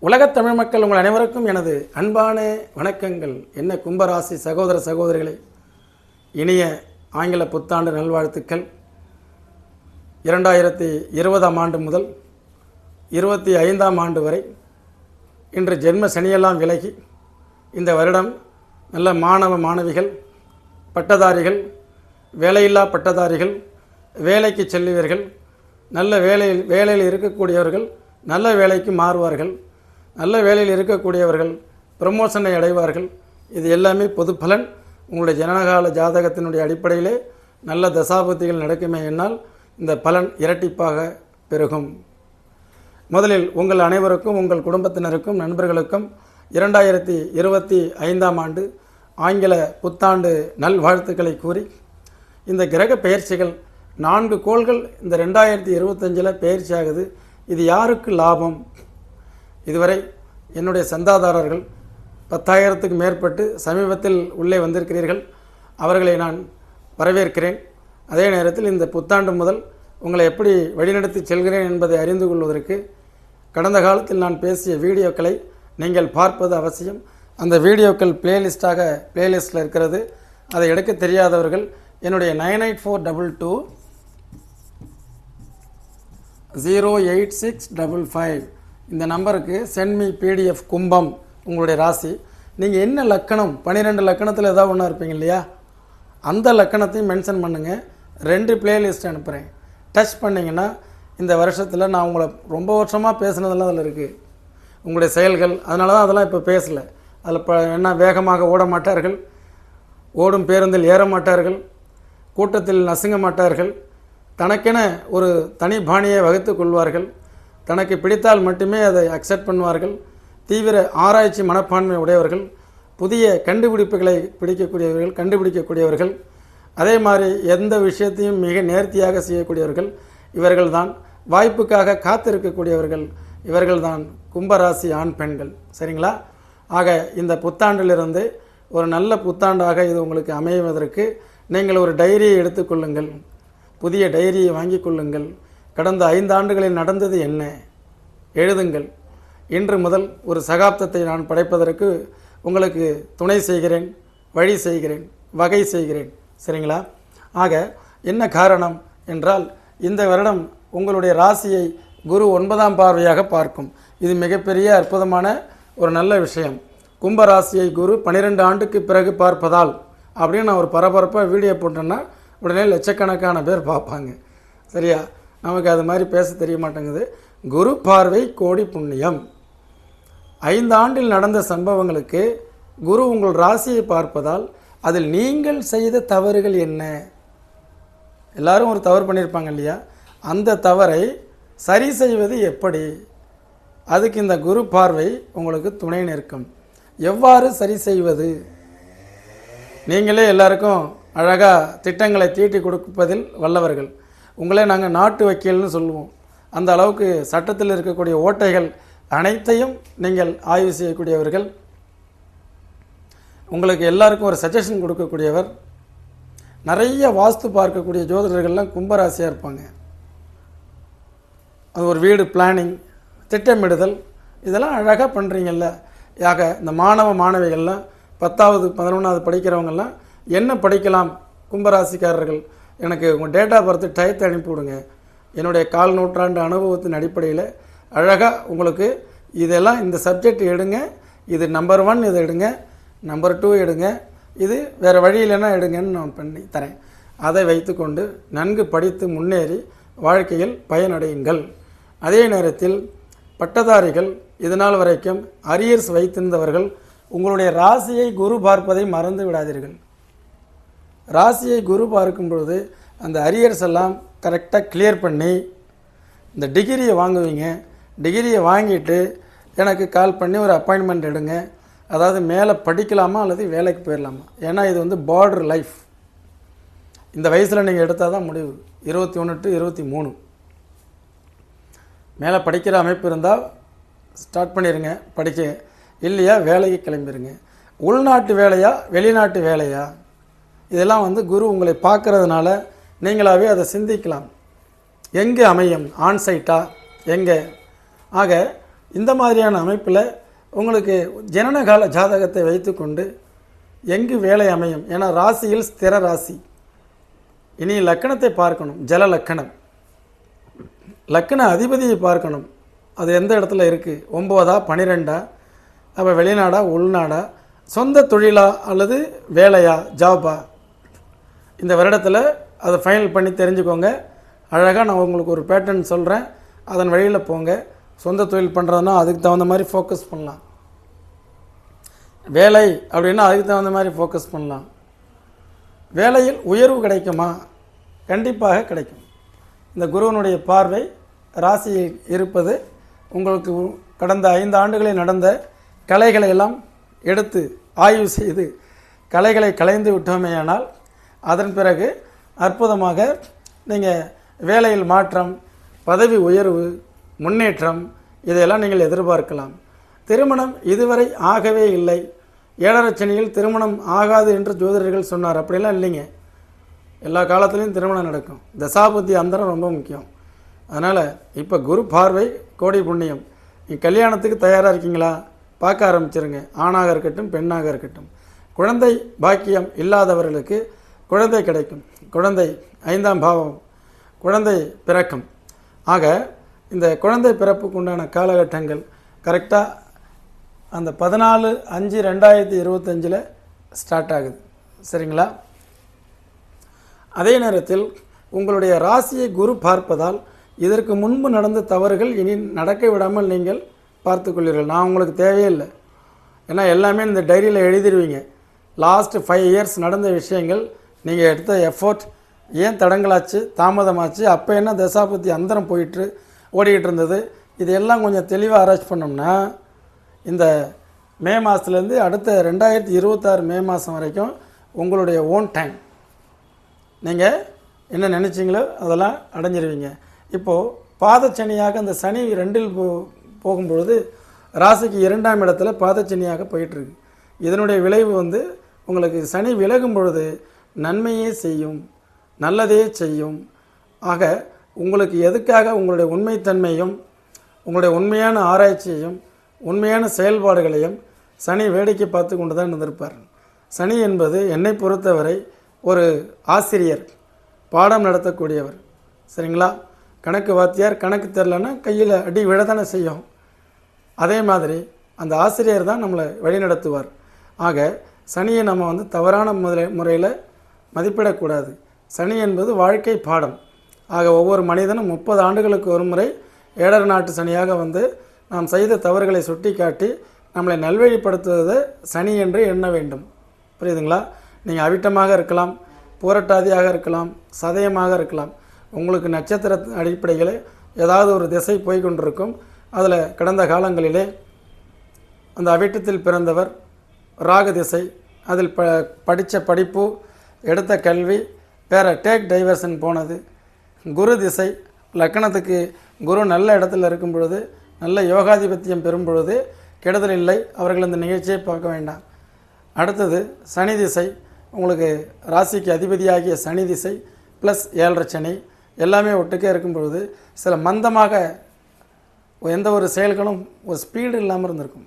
உலகத் தமிழ் மக்கள் உங்கள் அனைவருக்கும் எனது அன்பான வணக்கங்கள். என்ன கும்பராசி சகோதர சகோதரிகளே இனிய ஆங்கில புத்தாண்டு நல்வாழ்த்துக்கள். இரண்டாயிரத்தி இருபதாம் ஆண்டு முதல் இருபத்தி ஐந்தாம் ஆண்டு வரை இன்று ஜென்ம சனியெல்லாம் விலகி இந்த வருடம் நல்ல மாணவ மாணவிகள் பட்டதாரிகள் வேலையில்லா பட்டதாரிகள் வேலைக்கு செல்லுவீர்கள் நல்ல வேலையில் வேலையில் இருக்கக்கூடியவர்கள் நல்ல வேலைக்கு மாறுவார்கள். நல்ல வேலையில் இருக்கக்கூடியவர்கள் ப்ரமோஷனை அடைவார்கள். இது எல்லாமே பொது பலன். உங்களுடைய ஜனனகால ஜாதகத்தினுடைய அடிப்படையிலே நல்ல தசாபுத்திகள் நடக்குமே என்னால் இந்த பலன் இரட்டிப்பாக பெருகும். முதலில் உங்கள் அனைவருக்கும் உங்கள் குடும்பத்தினருக்கும் நண்பர்களுக்கும் இரண்டாயிரத்தி இருபத்தி ஐந்தாம் ஆண்டு ஆங்கில புத்தாண்டு நல்வாழ்த்துக்களை கூறி இந்த கிரக பயிற்சிகள் நான்கு கோள்கள் இந்த ரெண்டாயிரத்தி இருபத்தஞ்சில் பயிற்சி ஆகுது. இது யாருக்கு லாபம்? இதுவரை என்னுடைய சந்தாதாரர்கள் பத்தாயிரத்துக்கு மேற்பட்டு சமீபத்தில் உள்ளே வந்திருக்கிறீர்கள். அவர்களை நான் வரவேற்கிறேன். அதே நேரத்தில் இந்த புத்தாண்டு முதல் உங்களை எப்படி வழிநடத்தி செல்கிறேன் என்பதை அறிந்து கொள்வதற்கு கடந்த காலத்தில் நான் பேசிய வீடியோக்களை நீங்கள் பார்ப்பது அவசியம். அந்த வீடியோக்கள் பிளேலிஸ்டாக பிளேலிஸ்ட்டில் இருக்கிறது. அதை எடுக்க தெரியாதவர்கள் என்னுடைய nine eight four double two zero eight six double five இந்த நம்பருக்கு சென்மி பிடிஎஃப் கும்பம் உங்களுடைய ராசி. நீங்கள் என்ன லக்கணம்? பன்னிரெண்டு லக்கணத்தில் ஏதாவது ஒன்றா இருப்பீங்க இல்லையா? அந்த லக்கணத்தையும் மென்ஷன் பண்ணுங்கள் ரெண்டு பிளேலிஸ்ட் அனுப்புகிறேன் டச் பண்ணிங்கன்னா இந்த வருஷத்தில் நான் உங்களை ரொம்ப வருஷமாக பேசுனதெல்லாம் அதில் இருக்குது உங்களுடைய செயல்கள் அதனால தான் அதெல்லாம் இப்போ பேசலை. அதில் இப்போ என்ன வேகமாக ஓட மாட்டார்கள். ஓடும் பேருந்தில் ஏற மாட்டார்கள். கூட்டத்தில் நசுங்க மாட்டார்கள். தனக்கென ஒரு தனி பாணியை வகுத்து கொள்வார்கள். தனக்கு பிடித்தால் மட்டுமே அதை அக்செப்ட் பண்ணுவார்கள். தீவிர ஆராய்ச்சி மனப்பான்மை உடையவர்கள் புதிய கண்டுபிடிப்புகளை பிடிக்கக்கூடியவர்கள் கண்டுபிடிக்கக்கூடியவர்கள் அதே மாதிரி எந்த விஷயத்தையும் மிக நேர்த்தியாக செய்யக்கூடியவர்கள் இவர்கள்தான். வாய்ப்புக்காக காத்திருக்கக்கூடியவர்கள் இவர்கள்தான். கும்பராசி ஆண் பெண்கள். சரிங்களா? ஆக இந்த புத்தாண்டிலிருந்து ஒரு நல்ல புத்தாண்டாக இது உங்களுக்கு அமைவதற்கு நீங்கள் ஒரு டைரியை எடுத்துக்கொள்ளுங்கள் புதிய டைரியை வாங்கிக் கொள்ளுங்கள். கடந்த ஐந்து ஆண்டுகளில் நடந்தது என்ன? எழுதுங்கள். இன்று முதல் ஒரு சகாப்தத்தை நான் படைப்பதற்கு உங்களுக்கு துணை செய்கிறேன் வழி செய்கிறேன் வகை செய்கிறேன். சரிங்களா? ஆக என்ன காரணம் என்றால் இந்த வருடம் உங்களுடைய ராசியை குரு ஒன்பதாம் பார்வையாக பார்க்கும். இது மிகப்பெரிய அற்புதமான ஒரு நல்ல விஷயம். கும்ப ராசியை குரு பன்னிரெண்டு ஆண்டுக்கு பிறகு பார்ப்பதால் அப்படின்னு நான் ஒரு பரபரப்பாக வீடியோ போட்டேன்னா உடனே லட்சக்கணக்கான பேர் பார்ப்பாங்க. சரியா? நமக்கு அது மாதிரி பேச தெரிய மாட்டேங்குது குரு பார்வை கோடி புண்ணியம். ஐந்து ஆண்டில் நடந்த சம்பவங்களுக்கு குரு உங்கள் ராசியை பார்ப்பதால் அதில் நீங்கள் செய்த தவறுகள் என்ன? எல்லாரும் ஒரு தவறு பண்ணியிருப்பாங்க இல்லையா? அந்த தவறை சரி செய்வது எப்படி? அதுக்கு இந்த குரு பார்வை உங்களுக்கு துணை நிற்கும். எவ்வாறு சரி செய்வது? நீங்களே எல்லாருக்கும் அழகாக திட்டங்களை தீட்டி கொடுப்பதில் வல்லவர்கள். உங்களே நாங்கள் நாட்டு வக்கீல்னு சொல்லுவோம். அந்த அளவுக்கு சட்டத்தில் இருக்கக்கூடிய ஓட்டைகள் அனைத்தையும் நீங்கள் ஆய்வு செய்யக்கூடியவர்கள். உங்களுக்கு எல்லாருக்கும் ஒரு சஜஷன் கொடுக்கக்கூடியவர். நிறைய வாஸ்து பார்க்கக்கூடிய ஜோதிடர்கள்லாம் கும்பராசியாக இருப்பாங்க. அது ஒரு வீடு பிளானிங் திட்டமிடுதல் இதெல்லாம் அழகாக பண்ணுறீங்கல்ல யாக இந்த மாணவ மாணவிகள்லாம் பத்தாவது பதினொன்றாவது படிக்கிறவங்கெல்லாம் என்ன படிக்கலாம் கும்பராசிக்காரர்கள்? எனக்கு உங்கள் டேட்டா பர்த்து டயத்தை அனுப்பி விடுங்க. என்னுடைய கால் நூற்றாண்டு அனுபவத்தின் அடிப்படையில் அழகாக உங்களுக்கு இதெல்லாம் இந்த சப்ஜெக்ட் எடுங்க. இது நம்பர் ஒன் இதை எடுங்க. நம்பர் டூ எடுங்க. இது வேறு வழி இல்லைன்னா எடுங்கன்னு நான் பண்ணி தரேன். அதை வைத்துக்கொண்டு நன்கு படித்து முன்னேறி வாழ்க்கையில் பயனடையுங்கள். அதே நேரத்தில் பட்டதாரிகள் இதனால் வரைக்கும் அரியர்ஸ் வைத்திருந்தவர்கள் உங்களுடைய ராசியை குரு பார்ப்பதை மறந்து விடாதீர்கள். ராசியை குரு பார்க்கும் பொழுது அந்த அரியர்ஸ் எல்லாம் கரெக்டாக கிளியர் பண்ணி இந்த டிகிரியை வாங்குவீங்க. டிகிரியை வாங்கிட்டு எனக்கு கால் பண்ணி ஒரு அப்பாயின்மெண்ட் எடுங்க. அதாவது மேலே படிக்கலாமா அல்லது வேலைக்கு போயிடலாமா ஏன்னா இது வந்து பார்டர் லைஃப் இந்த வயசில் நீங்கள் எடுத்தால் தான் முடிவு. இருபத்தி ஒன்று டு இருபத்தி மூணு. மேலே படிக்கிற அமைப்பு இருந்தால் ஸ்டார்ட் பண்ணிடுங்க படிக்க. இல்லையா வேலைக்கு கிளம்பிடுங்க உள்நாட்டு வேலையா வெளிநாட்டு வேலையா? இதெல்லாம் வந்து குரு உங்களை பார்க்கறதுனால நீங்களாகவே அதை சிந்திக்கலாம். எங்கே அமையும்? ஆன்சைட்டா எங்கே? ஆக இந்த மாதிரியான அமைப்பில் உங்களுக்கு ஜனனகால ஜாதகத்தை வைத்துக்கொண்டு எங்கு வேலை அமையும்? ஏன்னா ராசியில் ஸ்திர ராசி. இனி லக்கணத்தை பார்க்கணும். ஜல லக்கணம். லக்கண அதிபதியை பார்க்கணும். அது எந்த இடத்துல இருக்குது ஒம்போதா பன்னிரெண்டா அப்போ வெளிநாடா உள்நாடா? சொந்த தொழிலா அல்லது வேலையா? ஜாபா? இந்த வருடத்தில் அதை ஃபைனல் பண்ணி தெரிஞ்சுக்கோங்க. அழகாக நான் உங்களுக்கு ஒரு பேட்டர்ன் சொல்கிறேன் அதன் வழியில் போங்க. சொந்த தொழில் பண்ணுறதுனா அதுக்கு தகுந்த மாதிரி ஃபோக்கஸ் பண்ணலாம். வேலை அப்படின்னா அதுக்கு தகுந்த மாதிரி ஃபோக்கஸ் பண்ணலாம். வேலையில் உயர்வு கிடைக்குமா? கண்டிப்பாக கிடைக்கும். இந்த குருவனுடைய பார்வை ராசியில் இருப்பது உங்களுக்கு கடந்த ஐந்து ஆண்டுகளில் நடந்த கலைகளை எல்லாம் எடுத்து ஆய்வு செய்து கலைகளை கலைந்து விட்டோமேயானால் அதன் பிறகு அற்புதமாக நீங்கள் வேலையில் மாற்றம் பதவி உயர்வு முன்னேற்றம் இதையெல்லாம் நீங்கள் எதிர்பார்க்கலாம். திருமணம் இதுவரை ஆகவே இல்லை. ஏழரச்சனியில் திருமணம் ஆகாது என்று ஜோதிடர்கள் சொன்னார். அப்படிலாம் இல்லைங்க. எல்லா காலத்துலேயும் திருமணம் நடக்கும். தசாபுத்தி அந்தரம் ரொம்ப முக்கியம். அதனால் இப்போ குரு பார்வை கோடி புண்ணியம். நீங்கள் கல்யாணத்துக்கு தயாராக இருக்கீங்களா? பார்க்க ஆரம்பிச்சிருங்க. ஆணாக இருக்கட்டும் பெண்ணாக இருக்கட்டும். குழந்தை பாக்கியம் இல்லாதவர்களுக்கு குழந்தை கிடைக்கும். குழந்தை ஐந்தாம் பாவம். குழந்தை பிறக்கும். ஆக இந்த குழந்தை பிறப்புக்கு உண்டான காலகட்டங்கள் கரெக்டாக அந்த பதினாலு அஞ்சு ரெண்டாயிரத்தி இருபத்தஞ்சில் ஸ்டார்ட் ஆகுது. சரிங்களா? அதே நேரத்தில் உங்களுடைய ராசியை குரு பார்ப்பதால் இதற்கு முன்பு நடந்த தவறுகள் இனி நடக்க விடாமல் நீங்கள் பார்த்துக்கொள்ளீர்கள் நான் உங்களுக்கு தேவையில்லை ஏன்னா எல்லாமே இந்த டைரியில் எழுதிடுவீங்க லாஸ்ட் ஃபைவ் இயர்ஸ் நடந்த விஷயங்கள் நீங்கள் எடுத்த எஃபோர்ட் ஏன் தடங்களாச்சு தாமதமாச்சு அப்போ என்ன தசாபுத்தி அந்தரம் போயிட்டு ஓடிக்கிட்டு இருந்தது? இதையெல்லாம் கொஞ்சம் தெளிவாக ஆராய்ச்சி பண்ணோம்னா இந்த மே மாதத்துலேருந்து அடுத்த ரெண்டாயிரத்தி இருபத்தாறு மே மாதம் வரைக்கும் உங்களுடைய ஓன் டைம் நீங்கள் என்ன நினச்சிங்களோ அதெல்லாம் அடைஞ்சிருவீங்க. இப்போது பாதச்சனியாக அந்த சனி ரெண்டில் போ போகும்பொழுது ராசிக்கு இரண்டாம் இடத்துல பாதச்சனியாக போயிட்டுருக்கு இதனுடைய விளைவு வந்து உங்களுக்கு சனி விலகும் பொழுது நன்மையே செய்யும் நல்லதே செய்யும். ஆக உங்களுக்கு எதுக்காக உங்களுடைய உண்மைத்தன்மையும் உங்களுடைய உண்மையான ஆராய்ச்சியையும் உண்மையான செயல்பாடுகளையும் சனி வேடிக்கை பார்த்து கொண்டு தான் இருந்திருப்பார். சனி என்பது என்னை பொறுத்தவரை ஒரு ஆசிரியர் பாடம் நடத்தக்கூடியவர். சரிங்களா? கணக்கு வாத்தியார் கணக்கு தெரிலன்னா கையில் அடி விழதானே செய்யும். அதே மாதிரி அந்த ஆசிரியர் தான் நம்மளை வழிநடத்துவார். ஆக சனியை நம்ம வந்து தவறான முறை முறையில் மதிப்பிடக்கூடாது. சனி என்பது வாழ்க்கை பாடம். ஆக ஒவ்வொரு மனிதனும் முப்பது ஆண்டுகளுக்கு ஒரு முறை ஏடர் நாட்டு சனியாக வந்து நாம் செய்த தவறுகளை சுட்டிக்காட்டி நம்மளை நல்வழிப்படுத்துவது சனி என்று எண்ண வேண்டும். புரியுதுங்களா? நீங்கள் அவிட்டமாக இருக்கலாம் பூரட்டாதியாக இருக்கலாம் சதயமாக இருக்கலாம். உங்களுக்கு நட்சத்திர அடிப்படையில் ஏதாவது ஒரு திசை போய்கொண்டிருக்கும் அதில் கடந்த காலங்களிலே அந்த அவிட்டத்தில் பிறந்தவர் ராக திசை அதில் ப படித்த படிப்பு எடுத்த கல்வி வேறு டேக் டைவர்ஷன் போனது. குரு திசை லக்கணத்துக்கு குரு நல்ல இடத்துல இருக்கும் பொழுது நல்ல யோகாதிபத்தியம் பெறும் பொழுது கெடுதல் இல்லை அவர்கள் இந்த நிகழ்ச்சியை பார்க்க வேண்டாம். அடுத்தது சனி திசை உங்களுக்கு ராசிக்கு அதிபதியாகிய சனி திசை ப்ளஸ் ஏழரை சனி எல்லாமே ஒட்டுக்கே இருக்கும் பொழுது சில மந்தமாக எந்த ஒரு செயல்களும் ஒரு ஸ்பீடு இல்லாமல் இருந்திருக்கும்.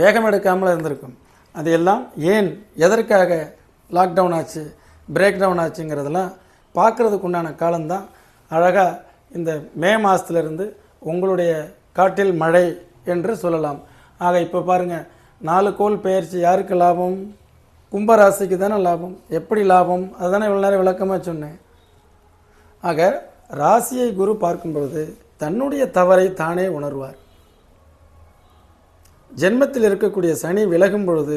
வேகம் எடுக்காமல் இருந்திருக்கும். அது எல்லாம் ஏன் எதற்காக லாக்டவுன் ஆச்சு பிரேக் டவுன் ஆச்சுங்கிறதெல்லாம் பார்க்குறதுக்கு உண்டான காலம்தான். அழகாக இந்த மே மாதத்துலேருந்து உங்களுடைய காட்டில் மழை என்று சொல்லலாம். ஆக இப்போ பாருங்கள் நாலு கோல் பெயர்ச்சி யாருக்கு லாபம்? கும்பராசிக்கு தானே லாபம். எப்படி லாபம்? அதுதானே இவ்வளோ நேரம் விளக்கமாக சொன்னேன். ஆக ராசியை குரு பார்க்கும் பொழுது தன்னுடைய தவறை தானே உணர்வார். ஜென்மத்தில் இருக்கக்கூடிய சனி விலகும் பொழுது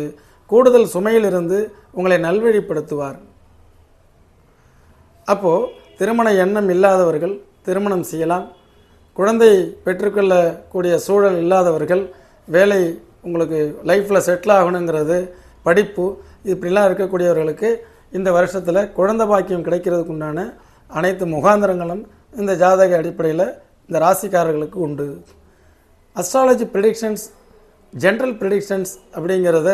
கூடுதல் சுமையிலிருந்து உங்களை நல்வழிப்படுத்துவார். அப்போது திருமண எண்ணம் இல்லாதவர்கள் திருமணம் செய்யலாம். குழந்தை பெற்றுக்கொள்ளக்கூடிய சூழல் இல்லாதவர்கள் வேலை உங்களுக்கு லைஃப்பில் செட்டில் ஆகணுங்கிறது படிப்பு இப்படிலாம் இருக்கக்கூடியவர்களுக்கு இந்த வருஷத்தில் குழந்தை பாக்கியம் கிடைக்கிறதுக்கு உண்டான அனைத்து முகாந்திரங்களும் இந்த ஜாதக அடிப்படையில் இந்த ராசிக்காரர்களுக்கு உண்டு. அஸ்ட்ராலஜி ப்ரிடிக்ஷன்ஸ் ஜென்ரல் ப்ரிடிக்ஷன்ஸ் அப்படிங்கிறத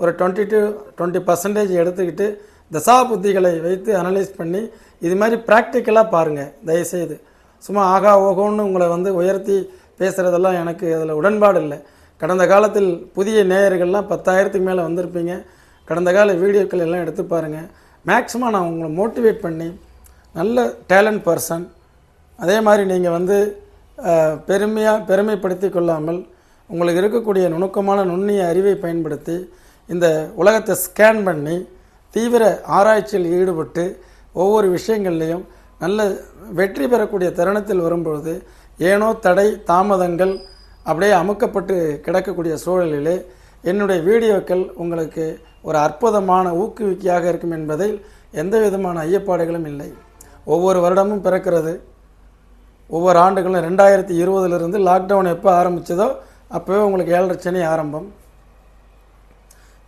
ஒரு டுவெண்ட்டி டு டுவெண்ட்டி பர்சன்டேஜ் எடுத்துக்கிட்டு தசா புத்திகளை வைத்து அனலைஸ் பண்ணி இது மாதிரி ப்ராக்டிக்கலாக பாருங்கள் தயவுசெய்து. சும்மா ஆகா ஓகோன்னு உங்களை வந்து உயர்த்தி பேசுகிறதெல்லாம் எனக்கு அதில் உடன்பாடு இல்லை. கடந்த காலத்தில் புதிய நேயர்கள்லாம் பத்தாயிரத்துக்கு மேலே வந்திருப்பீங்க. கடந்த கால வீடியோக்கள் எல்லாம் எடுத்து பாருங்கள் மேக்ஸிமம் நான் உங்களை மோட்டிவேட் பண்ணி நல்ல டேலண்ட் பர்சன் அதே மாதிரி நீங்கள் வந்து பெருமையாக பெருமைப்படுத்தி கொள்ளாமல் உங்களுக்கு இருக்கக்கூடிய நுணுக்கமான நுண்ணிய அறிவை பயன்படுத்தி இந்த உலகத்தை ஸ்கேன் பண்ணி தீவிர ஆராய்ச்சியில் ஈடுபட்டு ஒவ்வொரு விஷயங்கள்லையும் நல்ல வெற்றி பெறக்கூடிய தருணத்தில் வரும்பொழுது ஏனோ தடை தாமதங்கள் அப்படியே அமுக்கப்பட்டு கிடக்கக்கூடிய சூழலிலே என்னுடைய வீடியோக்கள் உங்களுக்கு ஒரு அற்புதமான ஊக்குவிக்கையாக இருக்கும் என்பதில் எந்த விதமான ஐயப்பாடுகளும் இல்லை. ஒவ்வொரு வருடமும் பிறக்கிறது. ஒவ்வொரு ஆண்டுகளும் ரெண்டாயிரத்தி இருபதுலேருந்து லாக்டவுன் எப்போ ஆரம்பிச்சதோ அப்போவே உங்களுக்கு ஏழரை சனி ஆரம்பம்.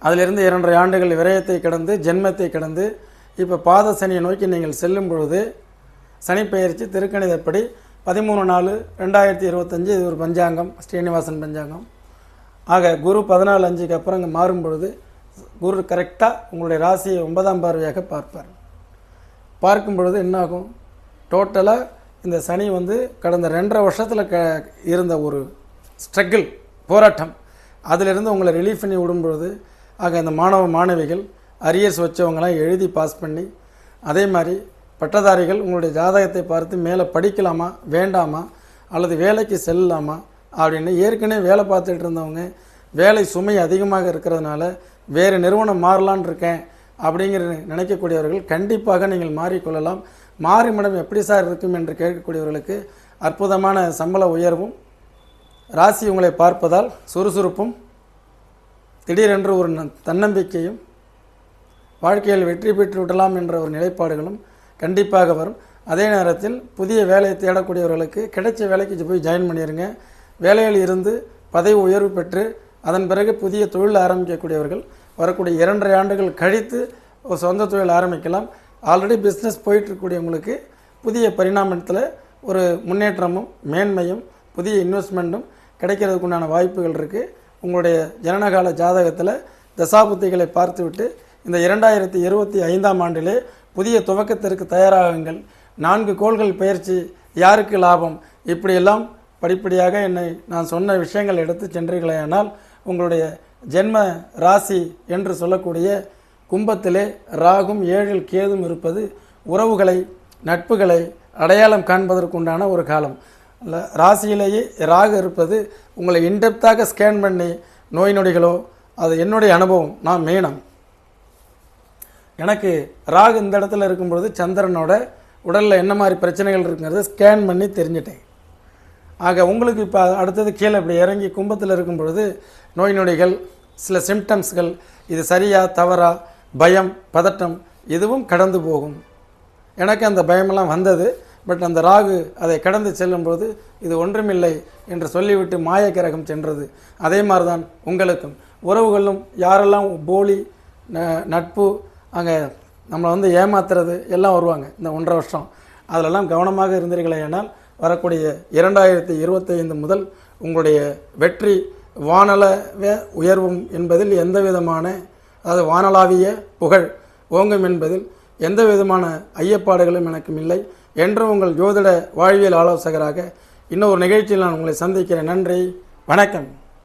அதிலிருந்து இரண்டரை ஆண்டுகள் விரயத்தை கடந்து ஜென்மத்தை கடந்து இப்போ பாத சனியை நோக்கி நீங்கள் செல்லும் பொழுது சனிப்பெயர்ச்சி திருக்கணிதப்படி பதிமூணு நாலு ரெண்டாயிரத்தி இருபத்தஞ்சி இது ஒரு பஞ்சாங்கம் ஸ்ரீனிவாசன் பஞ்சாங்கம். ஆக குரு பதினாலு அஞ்சுக்கு அப்புறம் இங்கே மாறும் பொழுது குரு கரெக்டாக உங்களுடைய ராசியை ஒன்பதாம் பார்வையாக பார்ப்பார். பார்க்கும் பொழுது என்னாகும்? டோட்டலாக இந்த சனி வந்து கடந்த ரெண்டரை வருஷத்தில் க இருந்த ஒரு ஸ்ட்ரகிள் போராட்டம். அதிலிருந்து உங்களை ரிலீஃப் பண்ணி விடும் பொழுது ஆக இந்த மாணவ மாணவிகள் அரியர்ஸ் வச்சவங்களாம் எழுதி பாஸ் பண்ணி அதே மாதிரி பட்டதாரிகள் உங்களுடைய ஜாதகத்தை பார்த்து மேலே படிக்கலாமா வேண்டாமா அல்லது வேலைக்கு செல்லலாமா அப்படின்னு ஏற்கனவே வேலை பார்த்துட்டு இருந்தவங்க வேலை சுமை அதிகமாக இருக்கிறதுனால வேறு நிறுவனம் மாறலான் இருக்கேன் அப்படிங்கிற நினைக்கக்கூடியவர்கள் கண்டிப்பாக நீங்கள் மாறிக்கொள்ளலாம். மாறுமிடம் எப்படி சார் இருக்கும் என்று கேட்கக்கூடியவர்களுக்கு அற்புதமான சம்பள உயர்வும் ராசி உங்களை பார்ப்பதால் சுறுசுறுப்பும் திடீரென்று ஒரு தன்னம்பிக்கையும் வாழ்க்கையில் வெற்றி பெற்று விடலாம் என்ற ஒரு நிலைப்பாடுகளும் கண்டிப்பாக வரும். அதே நேரத்தில் புதிய வேலையை தேடக்கூடியவர்களுக்கு கிடைச்ச வேலைக்கு போய் ஜாயின் பண்ணிடுங்க வேலையில் இருந்து பதவி உயர்வு பெற்று அதன் பிறகு புதிய தொழில் ஆரம்பிக்கக்கூடியவர்கள் வரக்கூடிய இரண்டரை ஆண்டுகள் கழித்து ஒரு சொந்த தொழில் ஆரம்பிக்கலாம். ஆல்ரெடி பிஸ்னஸ் போயிட்டுருக்கக்கூடியவங்களுக்கு புதிய பரிணாமத்தில் ஒரு முன்னேற்றமும் மேன்மையும் புதிய இன்வெஸ்ட்மெண்ட்டும் கிடைக்கிறதுக்கு உண்டான வாய்ப்புகள் இருக்குது உங்களுடைய ஜனனகால ஜாதகத்தில் தசாபுத்திகளை பார்த்துவிட்டு இந்த இரண்டாயிரத்தி இருபத்தி ஐந்தாம் ஆண்டிலே புதிய துவக்கத்திற்கு தயாராகுங்கள். நான்கு கோள்கள் பயிற்சி யாருக்கு லாபம்? இப்படியெல்லாம் படிப்படியாக என்னை நான் சொன்ன விஷயங்கள் எடுத்து சென்றீர்களேயானால் உங்களுடைய ஜென்ம ராசி என்று சொல்லக்கூடிய கும்பத்திலே ராகும் ஏழில் கேதும் இருப்பது உறவுகளை நட்புகளை அடையாளம் காண்பதற்குண்டான ஒரு காலம். இல்லை ராசியிலேயே ராகு இருப்பது உங்களை இன்டெப்த்தாக ஸ்கேன் பண்ணி நோய் நொடிகளோ அது என்னுடைய அனுபவம் நான் மீனம். எனக்கு ராகு இந்த இடத்துல இருக்கும்பொழுது சந்திரனோட உடலில் என்ன மாதிரி பிரச்சனைகள் இருக்குங்கிறத ஸ்கேன் பண்ணி தெரிஞ்சிட்டேன். ஆக உங்களுக்கு இப்போ அடுத்தது கீழே இப்படி இறங்கி கும்பத்தில் இருக்கும் பொழுது நோய் நொடிகள் சில சிம்டம்ஸ்கள் இது சரியா தவறா பயம் பதட்டம் இதுவும் கடந்து போகும். எனக்கு அந்த பயமெல்லாம் வந்தது. பட் அந்த ராகு அதை கடந்து செல்லும்போது இது ஒன்றுமில்லை என்று சொல்லிவிட்டு மாய கிரகம் சென்றது. அதே மாதிரி தான் உங்களுக்கும். உறவுகளும் யாரெல்லாம் போலி நட்பு அங்கே நம்மளை வந்து ஏமாத்துறது எல்லாம் வருவாங்க இந்த ஒன்றரை வருஷம். அதிலெல்லாம் கவனமாக இருந்தீர்களேயானால் வரக்கூடிய இரண்டாயிரத்தி இருபத்தைந்து முதல் உங்களுடைய வெற்றி வானலவே உயர்வும் என்பதில் எந்த விதமான அதாவது வானளாவிய புகழ் ஓங்கும் என்பதில் எந்த விதமான ஐயப்பாடுகளும் எனக்கும் இல்லை. என்று உங்கள் ஜோதிட வாழ்வியல் ஆலோசகராக இன்னொரு நிகழ்ச்சியில் நான் உங்களை சந்திக்கிறேன். நன்றி. வணக்கம்.